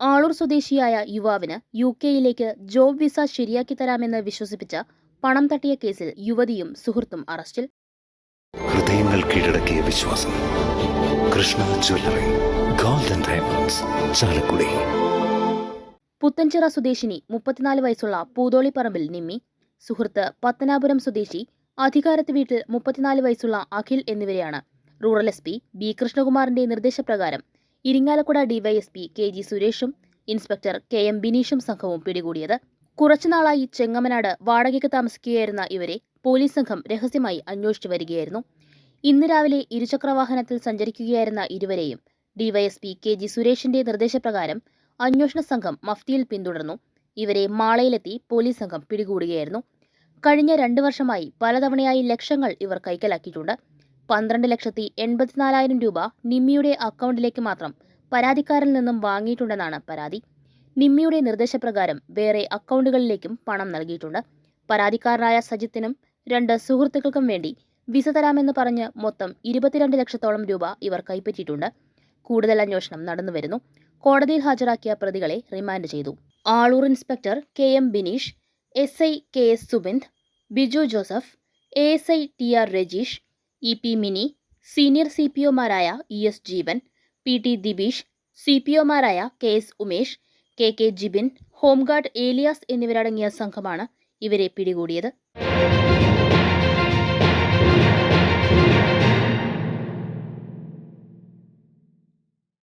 ആളൂർ സ്വദേശിയായ യുവാവിന് യു കെയിലേക്ക് ജോബ് വിസ ശരിയാക്കി തരാമെന്ന് വിശ്വസിപ്പിച്ച പണം തട്ടിയ കേസിൽ യുവതിയും സുഹൃത്തും അറസ്റ്റിൽ. ഹൃദയങ്ങൾ കീഴടക്കിയ വിശ്വാസം. Krishna jewellery golden diamonds Chalakudy. Puthenchira സ്വദേശിനി മുപ്പത്തിനാല് വയസ്സുള്ള പൂതോളിപ്പറമ്പിൽ നിമ്മി സുഹൃത്ത് പത്തനാപുരം സ്വദേശി അധികാരത്ത് വീട്ടിൽ മുപ്പത്തിനാല് വയസ്സുള്ള അഖിൽ എന്നിവരെയാണ്. റൂറൽ എസ് പി ബി കൃഷ്ണകുമാറിന്റെ നിർദ്ദേശപ്രകാരം ഇരിങ്ങാലക്കുട ഡിവൈഎസ്പി കെ ജി സുരേഷും ഇൻസ്പെക്ടർ കെ എം ബിനീഷും സംഘവും പിടികൂടിയത്. കുറച്ചുനാളായി ചെങ്ങമനാട് വാടകയ്ക്ക് താമസിക്കുകയായിരുന്ന ഇവരെ പോലീസ് സംഘം രഹസ്യമായി അന്വേഷിച്ചു വരികയായിരുന്നു. ഇന്ന് രാവിലെ ഇരുചക്രവാഹനത്തിൽ സഞ്ചരിക്കുകയായിരുന്ന ഇരുവരെയും ഡിവൈഎസ്പി കെ ജി സുരേഷിന്റെ നിർദ്ദേശപ്രകാരം അന്വേഷണ സംഘം മഫ്തിയിൽ പിന്തുടർന്നു. ഇവരെ മാളയിലെത്തി പോലീസ് സംഘം പിടികൂടുകയായിരുന്നു. കഴിഞ്ഞ രണ്ടു വർഷമായി പലതവണയായി ലക്ഷങ്ങൾ ഇവർ കൈക്കലാക്കിയിട്ടുണ്ട്. പന്ത്രണ്ട് ലക്ഷത്തി എൺപത്തിനാലായിരം രൂപ നിമ്മിയുടെ അക്കൗണ്ടിലേക്ക് മാത്രം പരാതിക്കാരിൽ നിന്നും വാങ്ങിയിട്ടുണ്ടെന്നാണ് പരാതി. നിമ്മിയുടെ നിർദ്ദേശപ്രകാരം വേറെ അക്കൗണ്ടുകളിലേക്കും പണം നൽകിയിട്ടുണ്ട്. പരാതിക്കാരനായ സജിത്തിനും രണ്ട് സുഹൃത്തുക്കൾക്കും വേണ്ടി വിസ തരാമെന്ന് പറഞ്ഞ് മൊത്തം ഇരുപത്തിരണ്ട് ലക്ഷത്തോളം രൂപ ഇവർ കൈപ്പറ്റിയിട്ടുണ്ട്. കൂടുതൽ അന്വേഷണം നടന്നുവരുന്നു കോടതിയിൽ ഹാജരാക്കിയ പ്രതികളെ റിമാൻഡ് ചെയ്തു. Aloor inspector K M Bineesh S I K S Subind Biju Joseph A S I T R Rajeesh E P Mini senior C P ഒമാരായ E S Jeevan P T Dibeesh C P ഒമാരായ K S Umesh K K Jibin home guard Elias എന്നിവരടങ്ങിയ സംഘമാണ് ഇവരെ പിടികൂടിയത്.